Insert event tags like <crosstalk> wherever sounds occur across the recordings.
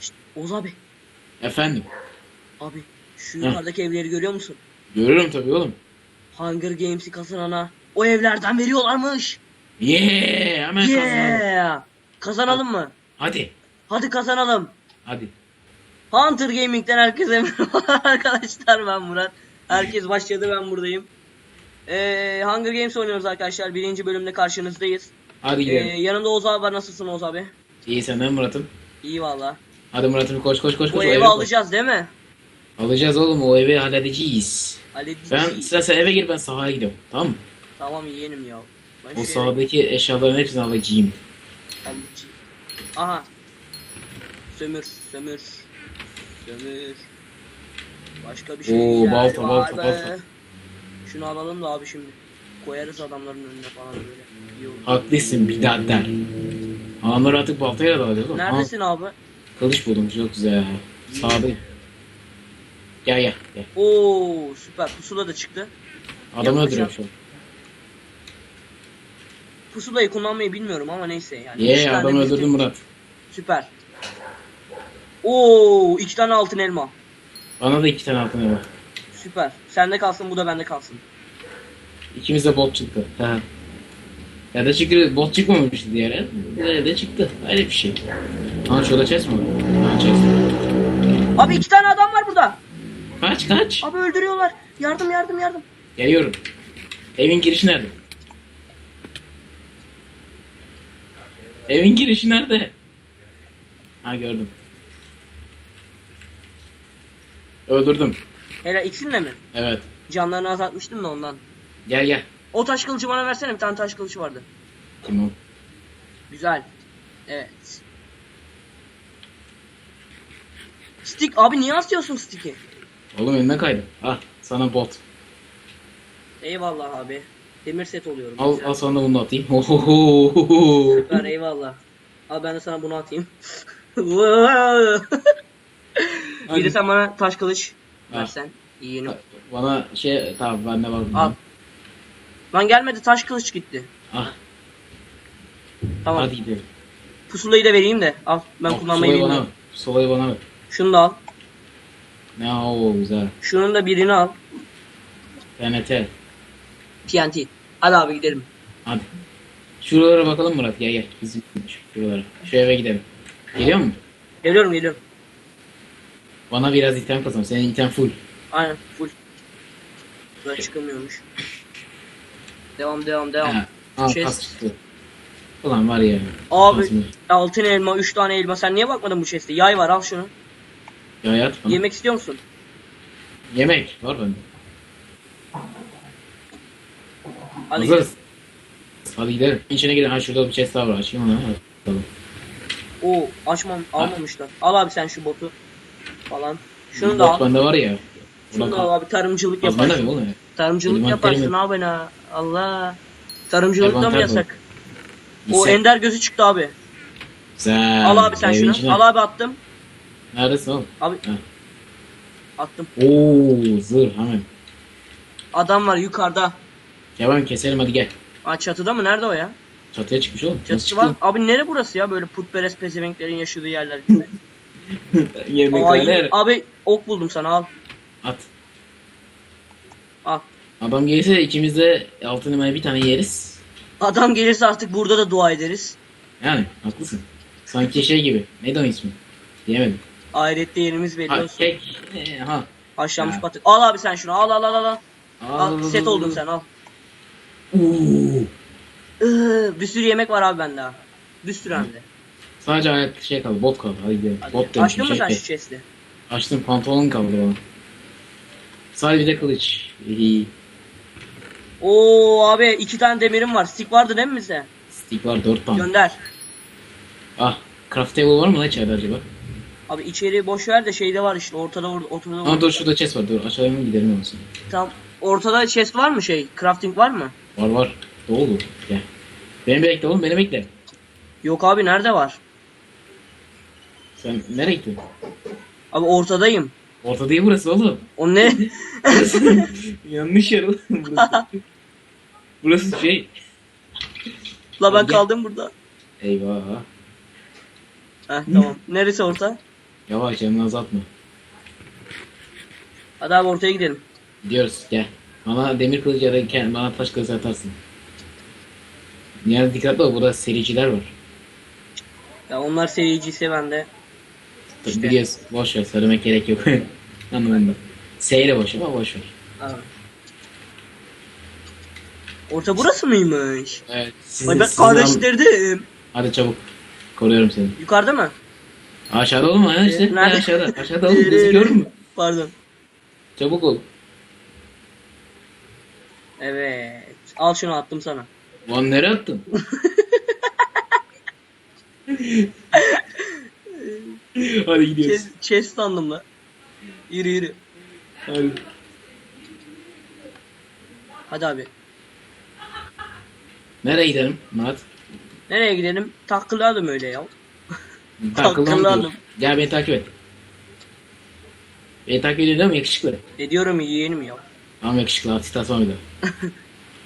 Şşt, Oğuz abi. Efendim. Abi şu yukarıdaki evleri görüyor musun? Görüyorum tabii oğlum. Hunger Games'i kazanana o evlerden veriyorlarmış. Yeah, hemen kazanalım. Yeah. Kazanalım mı? Hadi. Hadi kazanalım. Hadi. Hunter Gaming'den herkese <laughs> merhaba arkadaşlar ben Murat. Herkes başladı ben buradayım. Ee, Hunger Games oynuyoruz arkadaşlar. Birinci bölümde karşınızdayız. Hadi Ee, gidelim. yanımda Oğuz abi var. Nasılsın Oğuz abi? İyi senden Murat'ım. İyi valla. Hadi Murat'ım koş koş koş. Bu koş. evi eve koş. alacağız değil mi? Alacağız oğlum o evi halledeceğiz. Halledeceğiz. Ben sen, sen eve gir ben sahaya gidiyorum. Tamam mı? Tamam yeğenim ya. Ben O eve- sahadaki eşyaların hepsini alacağım. Alıcı. Aha. Sömür, sömür. Sömür. Başka bir şey Oo, balta, balta, be. balta. Şunu alalım da abi şimdi. Koyarız adamların önüne falan böyle. Haklısın birader. Adamlar artık baltayla da alıyor. Neredesin abi? Kılıç buldum çok güzel. Sağdayım. Gel gel gel. Oo süper. Pusula da çıktı. Adamı Yapacağım. öldürüyorum şu an. Pusulayı kullanmayı bilmiyorum ama neyse yani. Ye tane adamı öldürdüm Murat. Süper. Oo iki tane altın elma. Bana da iki tane altın var. Süper. Sende kalsın bu da bende kalsın. İkimiz de bot çıktı. Ha. Ya da çıktı bot çıkmamıştı diğeri. Ya da çıktı. Öyle bir şey. Ha şurada chest mi? Ha chest. Abi iki tane adam var burada. Kaç kaç. Abi öldürüyorlar. Yardım yardım yardım. Geliyorum. Evin girişi nerede? Evin girişi nerede? Ha gördüm. Öldürdüm. Helal ikisini mi? Evet. Canlarını azaltmıştım da ondan. Gel gel. O taş kılıcı bana versene bir tane taş kılıcı vardı. Kim o? Güzel. Evet. Stick abi niye asıyorsun stick'i? Oğlum önüne kaydı. Ah sana bot. Eyvallah abi. Demir set oluyorum. Al, al sana bunu atayım. <laughs> Ohoho. Ver eyvallah. Al ben de sana bunu atayım. <laughs> bir de sen bana taş kılıç Al. versen. İyi Bana şey tamam bende var. Al. Lan gelmedi taş kılıç gitti. Ah Tamam. hadi gidelim. Pusulayı da vereyim de. Al ben Al, kullanmayı bilmiyorum. Solayı bana ver. Şunu da al. Ne o güzel. Şunun da birini al. TNT. TNT. Hadi abi gidelim. Hadi. Şuralara bakalım Murat gel gel. Bizim şuralara. Şu eve gidelim. Geliyor mu? Geliyorum geliyorum. Bana biraz item kazan. Senin item full. Aynen full. Buradan çıkamıyormuş. Devam devam devam. Ha. Al Chest. kas çıktı. Ulan var ya. Abi altın elma, 3 tane elma. Sen niye bakmadın bu chest'e? Yay var al şunu. Ya yat bana. Yemek istiyor musun? Yemek var bende. Hadi Hazırız. Hadi gidelim. İçine gidelim. Ha şurada bir chest daha var. Açayım onu. Bakalım. Oo açmam almamışlar. Al abi sen şu botu falan. Şunu da Bot al. bende var ya. Şunu da al abi tarımcılık Az bende mi yaparsın. oğlum? Tarımcılık Benim yaparsın abi ne? Allah. Tarımcılık da mı Envanter yasak? O Güzel. ender gözü çıktı abi. Güzel. Al abi sen Evin şunu. içine- Al abi attım. Neredesin oğlum? Abi Ha. attım. Oo zırh hemen. Adam var yukarıda. Ben keselim hadi gel. Aa çatıda mı? Nerede o ya? Çatıya çıkmış oğlum. Nasıl Çatısı var. Abi nere burası ya? Böyle putperest pezevenklerin yaşadığı yerler gibi. <laughs> Ay, abi ok buldum sana al. At. Al. Adam gelirse ikimiz de altın elmayı bir tane yeriz. Adam gelirse artık burada da dua ederiz. Yani haklısın. Sanki şey gibi. Neydi onun ismi? Diyemedim. Ahirette yerimiz belli Ha, olsun. kek. Ee, ha. Haşlanmış Ha. patates. Al abi sen şunu. Al al al al. al. Al set oldun sen al. Oo. Iıı, bir sürü yemek var abi bende ha. Bir sürü hem de. Sadece ayak şey kaldı. Bot kaldı. Hadi gidelim. Hadi. Bot demişim. Açtın mı Şey, sen şey. şu chest'i? Açtım. Pantolon kaldı bana. Sadece de kılıç. İyi. Oo abi iki tane demirim var. Stick vardı değil mi bize? Stick var dört tane. Gönder. Ah. Craft table var mı lan içeride acaba? Abi içeri boş ver de şeyde var işte ortada orada ortada var. dur şurada chest var. Dur aşağıya gidelim olsun. Tam ortada chest var mı şey? Crafting var mı? Var var. Dolu. Gel. Beni bekle oğlum beni bekle. Yok abi nerede var? Sen nereye gittin? Abi ortadayım. Orta değil burası oğlum. O ne? <laughs> Yanlış yer oğlum burası. <laughs> burası şey. La ben Gel. kaldım burada. Eyvah. Heh tamam. Neresi orta? Yavaş canını azaltma. Hadi abi ortaya gidelim. Gidiyoruz gel. Bana demir kılıç ya da bana taş kılıç atarsın. Yani dikkatli ol burada sericiler var. Ya onlar seyirciyse ben de Dur İşte. biliyoruz. Boş ver söylemek gerek yok. Anlamadım <laughs> ben. Seyre boş ama boş ver. Orta burası mıymış? Evet. Sizin, Ay ben sizin kardeşlerdim. Hadi çabuk. Koruyorum seni. Yukarıda mı? Aşağıda oğlum ha işte. Nerede? Aşağıda. Aşağıda oğlum gözüküyor mu? Pardon. Çabuk ol. Evet. Al şunu attım sana. Lan nereye attın? <laughs> Hadi gidiyoruz. Chest, chest sandım la. Yürü yürü. Hadi. Hadi abi. Nereye gidelim Murat? Nereye gidelim? Takılalım öyle ya. Takılalım. diyor. Gel beni takip et. Beni takip ediyorsun değil mi yakışıklı? Ne diyorum yeğenim ya. Tamam yakışıklı artist atma bir daha.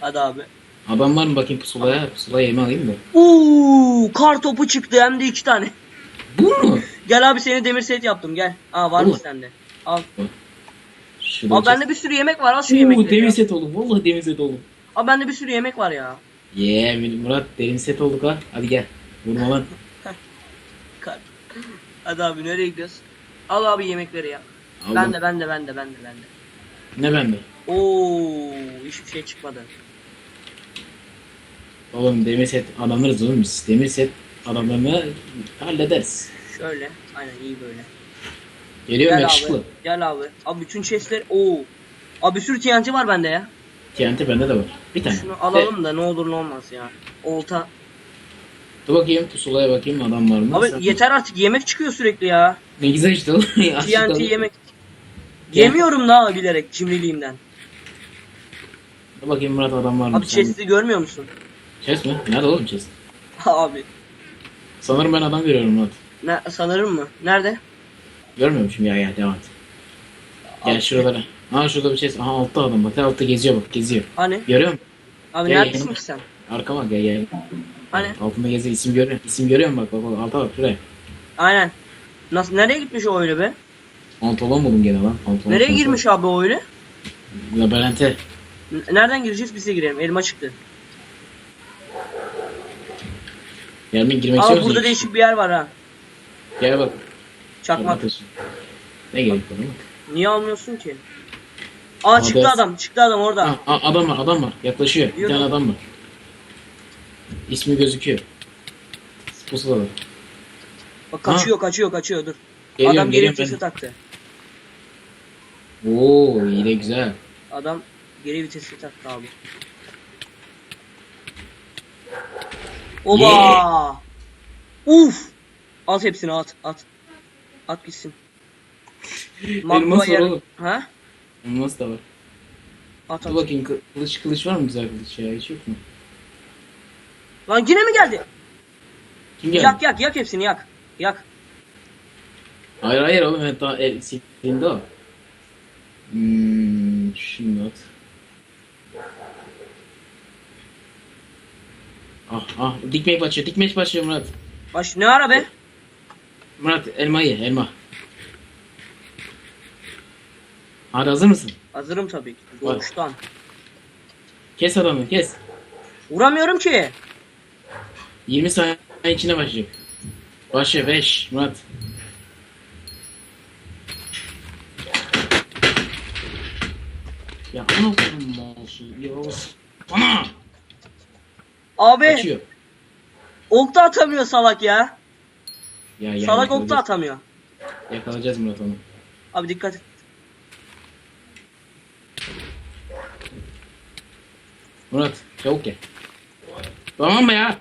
Hadi abi. Adam var mı bakayım pusulaya? Pusulaya yemi alayım da. Uuu kar topu çıktı hem de iki tane. Bu mu? Gel abi seni demir set yaptım gel. Aa var mı sende? Al. Şurada Abi bende bir sürü yemek var al şu yemekleri. Demir ya. set oldum. Vallahi demir set oldum. Abi bende bir sürü yemek var ya. Yeah Murat demir set olduk ha. Hadi gel. Vurma lan. <laughs> Hadi abi nereye gidiyoruz? Al abi yemekleri ya. Aldım. Ben de ben de ben de ben de ben de. Ne bende? Oo hiçbir şey çıkmadı. Oğlum demir set adamlarız oğlum biz. Demir set adamlarını hallederiz. Şöyle. Aynen iyi böyle. Geliyorum Gel yakışıklı. abi. Gel abi. Abi bütün chestler. Oo. Abi bir sürü TNT var bende ya. TNT bende de var. Bir tane. Şunu alalım da ne olur ne olmaz ya. Olta. Dur bakayım pusulaya bakayım adam var mı? Abi Sen- yeter artık yemek çıkıyor sürekli ya. Ne güzel işte oğlum. <laughs> Açlıktan- TNT yemek. Yemiyorum da bilerek cimriliğimden. Dur bakayım Murat adam var mı? Abi Sen- chest'i görmüyor musun? Chest mi? Nerede oğlum chest? <laughs> abi. Sanırım ben adam görüyorum Murat. Ne, sanırım mı? Nerede? Görmüyormuşum ya ya devam et. Gel Abi. şuralara. Ha şurada bir chest. Aha altta adam bak. Altta geziyor bak geziyor. Hani? Görüyor musun? Abi Gel, neredesin ki sen? Arkama gel gel. Hani? Altında geziyor. İsim görüyor. İsim görüyor musun bak bak bak. Alta bak şuraya. Aynen. Nasıl nereye gitmiş o öyle be? Pantolon buldum gene lan. Pantolon. Nereye pantolon. girmiş abi o öyle? Labirente. Nereden gireceğiz biz de girelim. Elma çıktı. Yarın girmek Aa istiyor musun? burada değişik bir yer var ha. Gel bak. Çakmak. Ne gerek var? Niye almıyorsun ki? Aa Abi- çıktı adam. Çıktı adam orada. Ha, adam var adam var. Yaklaşıyor. Bir Yürü. tane adam var. İsmi gözüküyor. Pusula bak. Bak kaçıyor kaçıyor kaçıyor dur. Geliyorum adam geri geliyorum vitesi ben. taktı. Oo iyi de güzel. Adam geri vitesi taktı abi. Oba! Uf! At hepsini at at. At gitsin. <laughs> Magma var yer- oğlum. Ha? Elmas da var. At Dur at. bakayım kı- kılıç kılıç var mı güzel kılıç ya hiç yok mu? Lan yine mi geldi? Kim geldi? Yak yak yak hepsini yak. Yak. Hayır hayır oğlum evet daha el sildiğinde o. Hmm, şimdi at. Ah ah dikmek başlıyor dikmek başlıyor Murat. Baş ne ara be? Murat elma ye elma. Hadi hazır mısın? Hazırım tabii ki. Doğuştan. Kes adamı kes. Vuramıyorum ki. 20 saniye içine başlayacak. Başlıyor 5 Murat. Ya ana koyayım mouse'u ya. Abi Açıyor. okta atamıyor salak ya. Ya, ya salak okta yakalayacağız. atamıyor. Yakalayacağız Murat onu. Abi dikkat et. Murat çabuk gel. Tamam mı ya?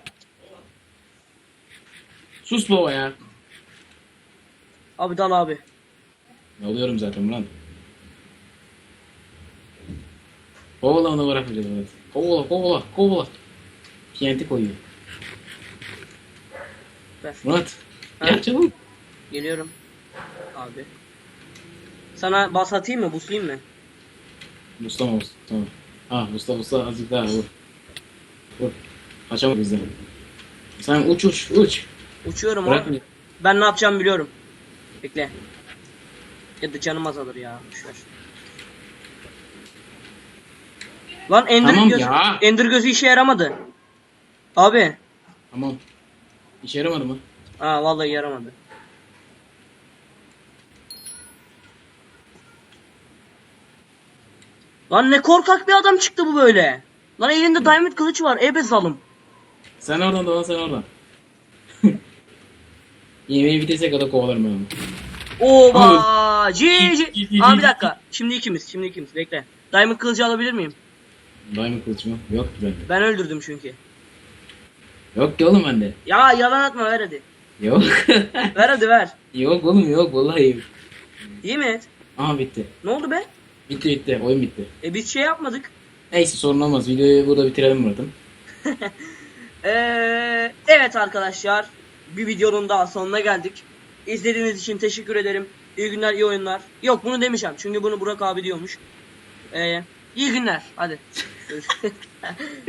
Sus baba ya. Abi dal abi. Alıyorum zaten Murat. Kovala onu bırakmayacağız Murat. Kovala kovala kovala. TNT koyuyor. Ver. Murat. Ha? Gel çabuk. Geliyorum. Abi. Sana bas atayım mı? Buslayayım mı? Mustafa Mustafa. Ah Mustafa Mustafa azıcık daha vur. Vur. Kaçamaz bizden. Sen uç uç uç. Uçuyorum Bırak abi. Ben ne yapacağımı biliyorum. Bekle. Ya da canım azalır ya. Boşver. Lan Ender Tamam gözü, ya. Ender gözü işe yaramadı. Abi. Tamam. İşe yaramadı mı? Ha vallahi yaramadı. Lan ne korkak bir adam çıktı bu böyle. Lan elinde diamond kılıç var. Ebe zalım. Sen oradan Doğan sen oradan. Yemeği vitese kadar kovalarım ben. Oba! Gi- Aa bir dakika. Şimdi ikimiz. Şimdi ikimiz. Bekle. Diamond kılıcı alabilir miyim? Diamond kılıç mı? Yok ki bende. Ben öldürdüm çünkü. Yok ki oğlum bende. Ya yalan atma ver hadi. Yok. <laughs> Ver hadi ver. yok oğlum yok vallahi yok. İyi mi? Aha bitti. Ne oldu be? Bitti bitti. Oyun bitti. E biz şey yapmadık. Neyse sorun olmaz. Videoyu burada bitirelim Murat'ım. <laughs> Ee, evet arkadaşlar. Bir videonun daha sonuna geldik. İzlediğiniz için teşekkür ederim. İyi günler, iyi oyunlar. Yok bunu demeyeceğim. Çünkü bunu Burak abi diyormuş. Ee, iyi günler. Hadi. <laughs>